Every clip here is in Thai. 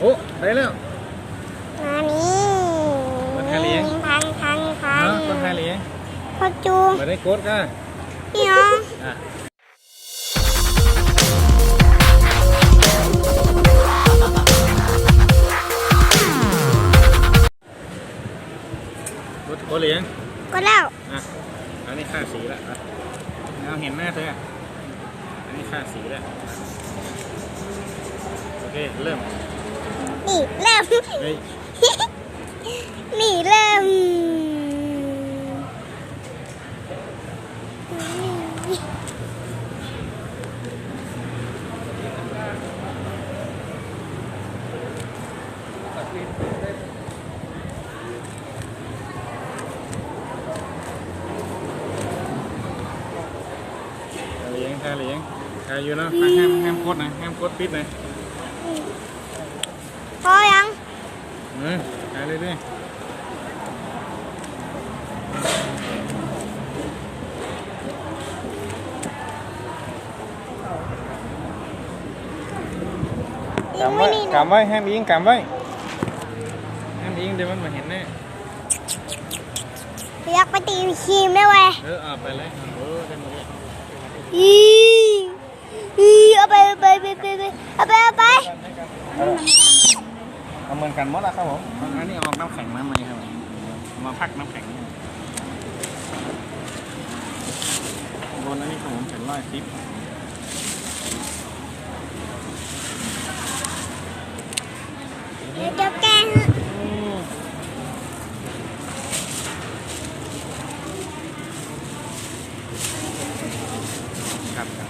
โอ้ได้แล้วมานี่คนไทยเลี้ยงพันพันพัเนาะนคนไทยเลี้ยงพ่อจูมาได้โกดก็พี่น้องอะรถโกดเลี้ยงก็แล้วอะอันนี้ค่าสีแล้วอะเอาเห็นหน้าเธออะอันนี้ค่าสีแล้วโอเค เริ่ม นี่เริ่มเฮ้ยนี่เริ่มค่าเลี้ยงค่าเลี้ยงค่าอยู่เนาะห้ามห้ามกดนะห้ามกดปิดนะ พอยังเออค่าเรื่อยยักำงไว้ไม่นี่นะกำไว้ห้ามยิงกำไว้ห้ามยิงเดี๋ยวมันมาเห็นแน่อยากไปตีครีมได้ไหมเออเอาไปเลยเออได้หมดเลย อีอีเอาไปเอาไปเอาไปเอาไปเอาไป เอาเหมือนกันหมดแล้วครับผมอันนี้เอาอกน้ำแข็งมาไหมครับมาพักน้ำแข็งบนอันนี้ครับผมเป็นร้อยซิป เดี๋ยวจะแกล้ง ครับครับ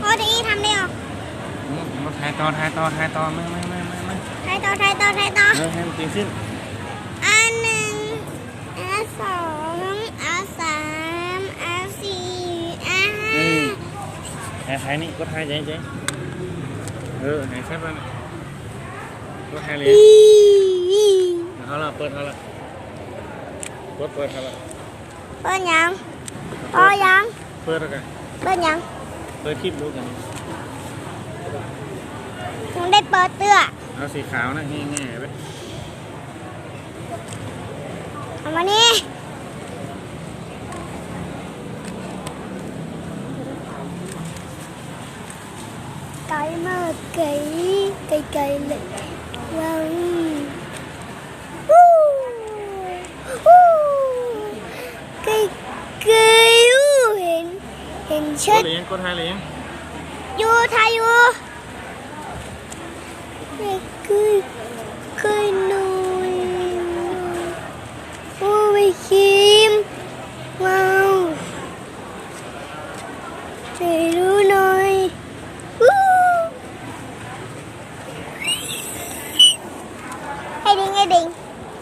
พอดีทำได้หรอ อืมมาถ่าย ต่อถ่ายต่อถ่ายต่อไม่ไม่ไม่ไม่ไม่ถ่ายต่อถ่ายต่อถ่ายต่อเออให้มันจริงสิ้นอันหนึ่งอันสองอันสามอันสี่อันห้าถ่ายถ่ายนี่ก็ถ่ายใจใจเออถ่ายแค่นั้นก็ถ่ายเลยอีอีเอาละเปิดเอาละกดเปิดเอาละเปิ้ลยังพอยังเปิดแล้วกันเปิ้ลยังเปิดคลิปดูกัน ยังได้เปิดเตื้อเอาสีขาวนะง่ายๆไปเอามานี่ไกลมากไกลไกลไกลเลยว้าววู้วู้ไกลไกลวู้เห็นเห็นกชัดดเลยยังกดถ่ายเลยยังอยู่ทายอยู่ไม่เคยเคยนอนโอ้ย คิมว้าวช่วยรู้หน่อยวู้ไอ้ดิงไอ้ดิง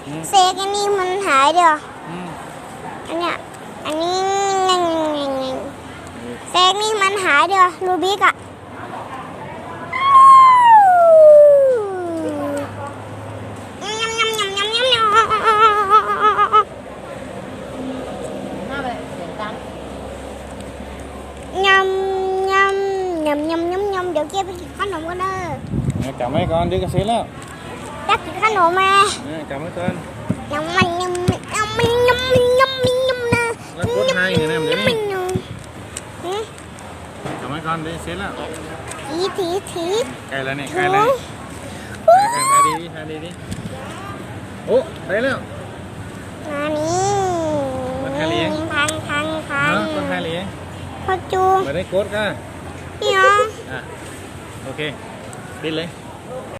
อืมเซกอันนี้มันหายเดี๋ยว อืม อันเนี้ยอันนี้งังงังงังงังเซกนี่มันหายเดี๋ยวรูบิกอะยำยำยำยำยำยำ หน้าไปเสียงดัง ยำยำ ยำยำยำยำเดี๋ยวเก็บไปกินขนมกันเด้อเอาจับไว้ก่อนเดี๋ยวก็เสร็จแล้วอยากกินขนมไหมเออจับไว้ก่อนยำมันยำยำมันยำมันยำมันยำนะแล้วกดถ่ายอย่างนี้นะเดี๋ยวนี้หืมจับไว้ก่อนเดี๋ยวเสร็จแล้วทีทีทีใกล้แล้วเนี่ยใกล้แล้วถ่ายกันถ่ายดีๆถ่ายดีๆโอ้ได้แล้วมานี่คนไทยเลี้ยงพันพันพันเนาะคนไทยเลี้ยงพ่อจูมาได้โกดก็พี่ องอะโอเค ปิดเลย